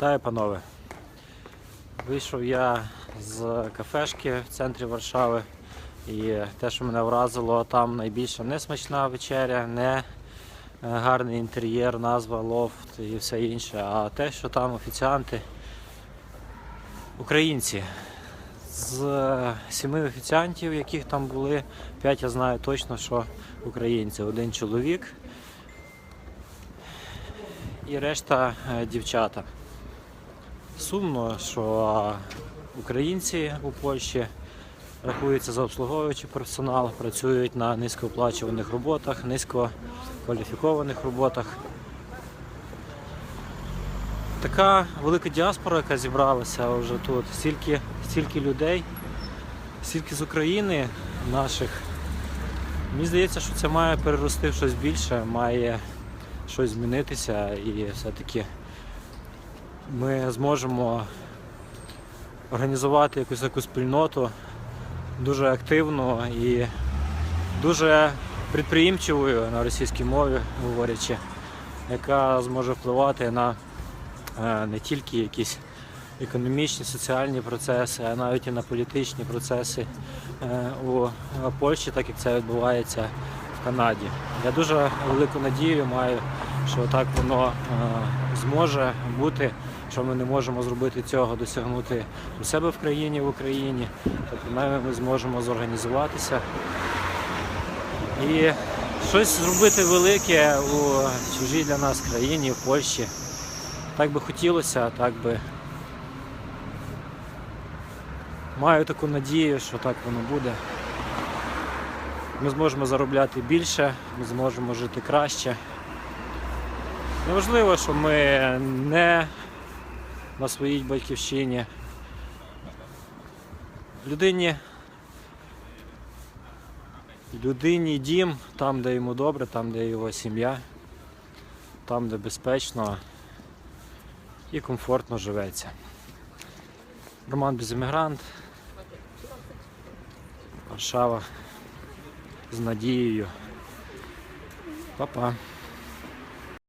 Вітаю, панове. Вийшов я з кафешки в центрі Варшави. І те, що мене вразило, там найбільше не смачна вечеря, не е, гарний інтер'єр, назва, лофт і все інше, а те, що там офіціанти українці. З е, сіми офіціантів, яких там були, п'ять я знаю точно, що українці. Один чоловік і решта е, дівчата. Сумно, що українці у Польщі рахуються за обслуговуючий персонал, працюють на низькооплачуваних роботах, низькокваліфікованих роботах. Така велика діаспора, яка зібралася вже тут, стільки, стільки людей, стільки з України наших. Мені здається, що це має перерости в щось більше, має щось змінитися і все-таки ми зможемо організувати якусь таку спільноту дуже активну і дуже підприємчивою на російській мові говорячи, яка зможе впливати на е, не тільки якісь економічні, соціальні процеси, а навіть і на політичні процеси е, у Польщі, так як це відбувається в Канаді. Я дуже велику надію маю, що так воно е, зможе бути, що ми не можемо зробити цього, досягнути у себе в країні, в Україні, то принаймні ми зможемо зорганізуватися і щось зробити велике у чужій для нас країні, в Польщі. Так би хотілося, так би. Маю таку надію, що так воно буде. Ми зможемо заробляти більше, ми зможемо жити краще. Неважливо, що ми не на своїй батьківщині. Людині, людині дім там, де йому добре, там, де його сім'я, там, де безпечно і комфортно живеться. Роман Безіммігрант, Варшава з надією. Па-па.